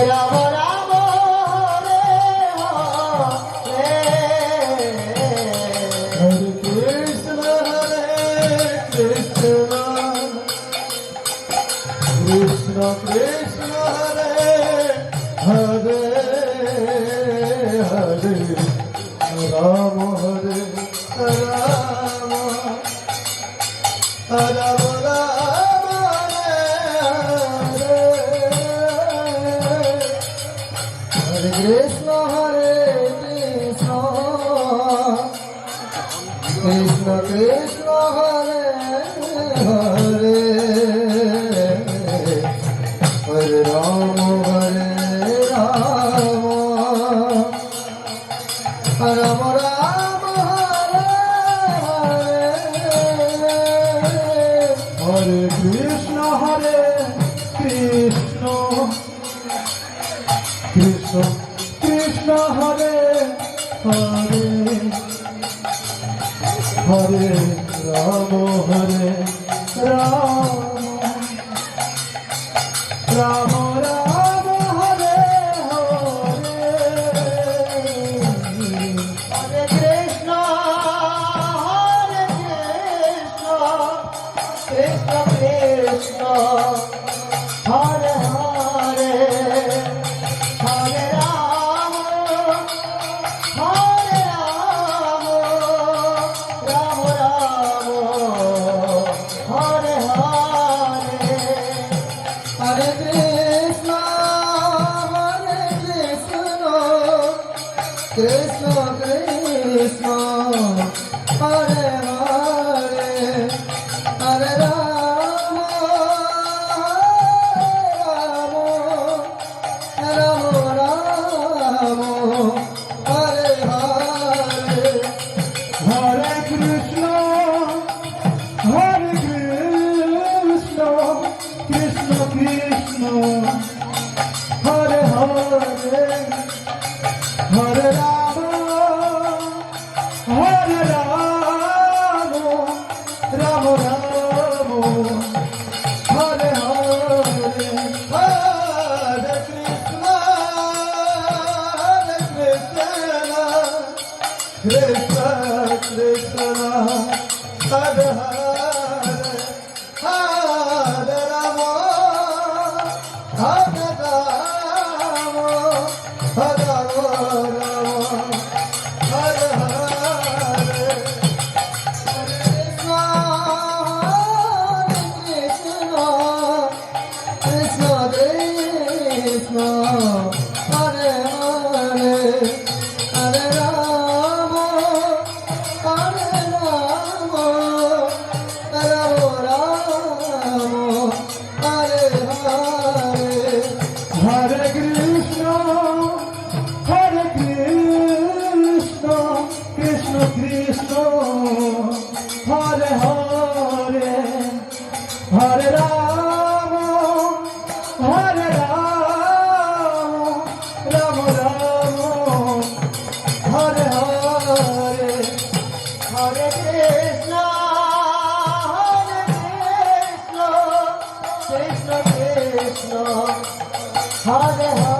Era Krishna Krishna Hare Ramona. Christmas. Hare Hare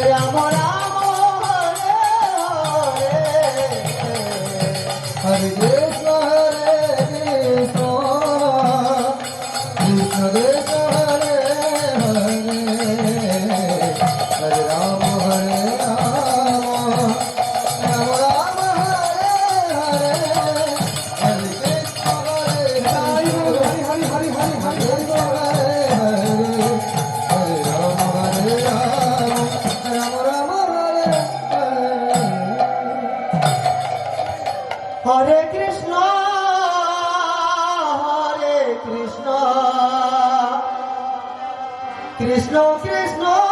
让我来。Krishna, Krishna.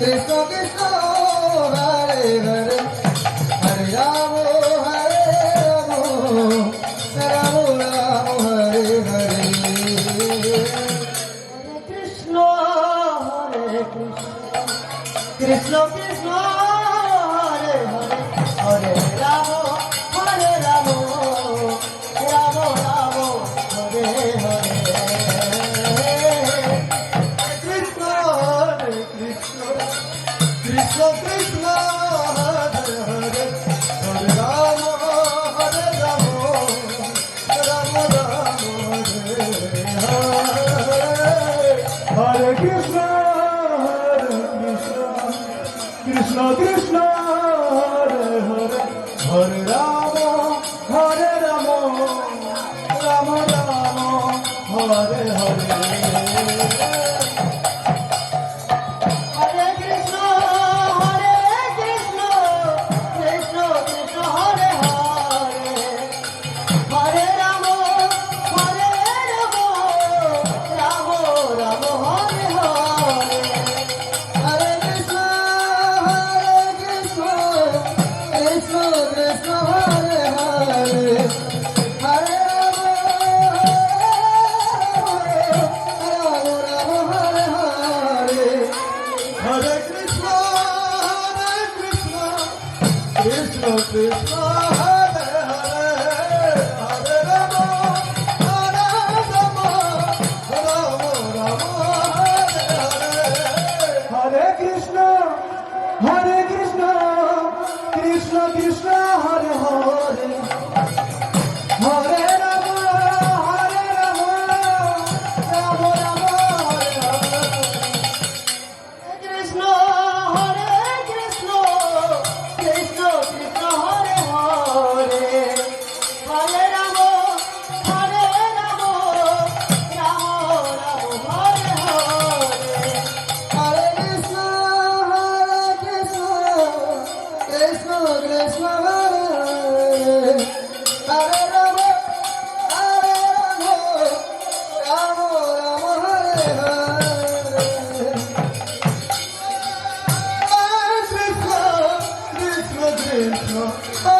Krishna Krishna Krishna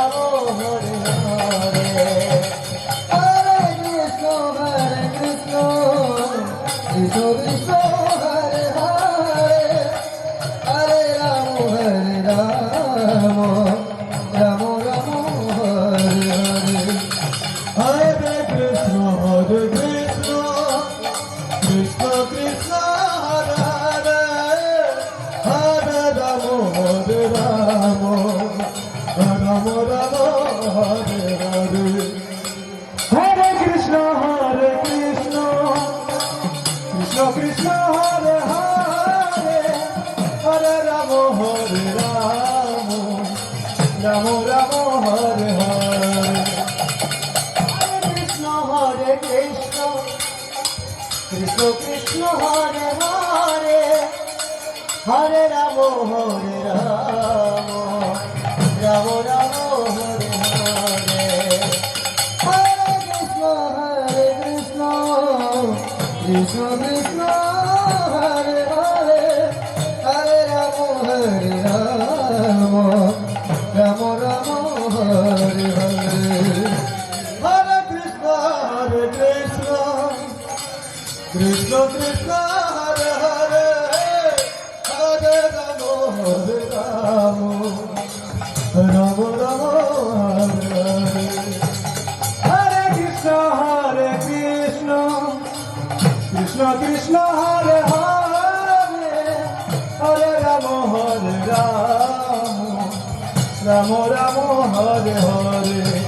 Ram Ram Hare Hare Krishna Ram Ram Hare Hare.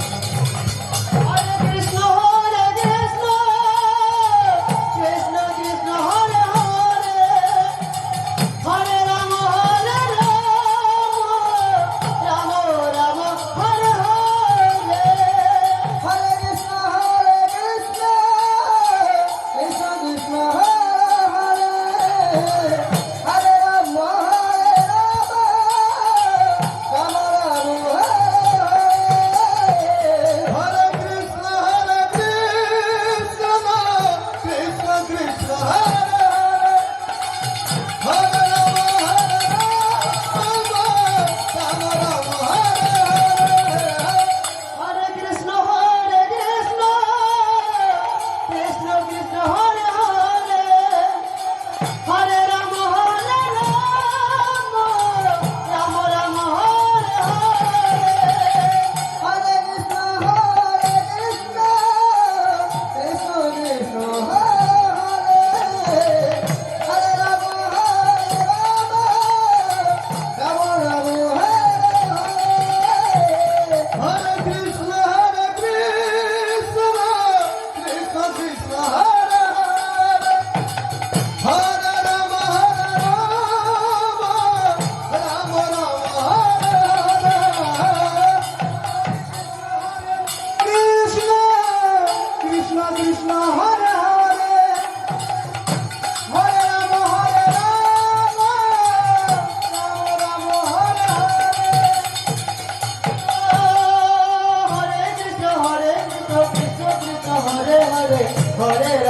Hare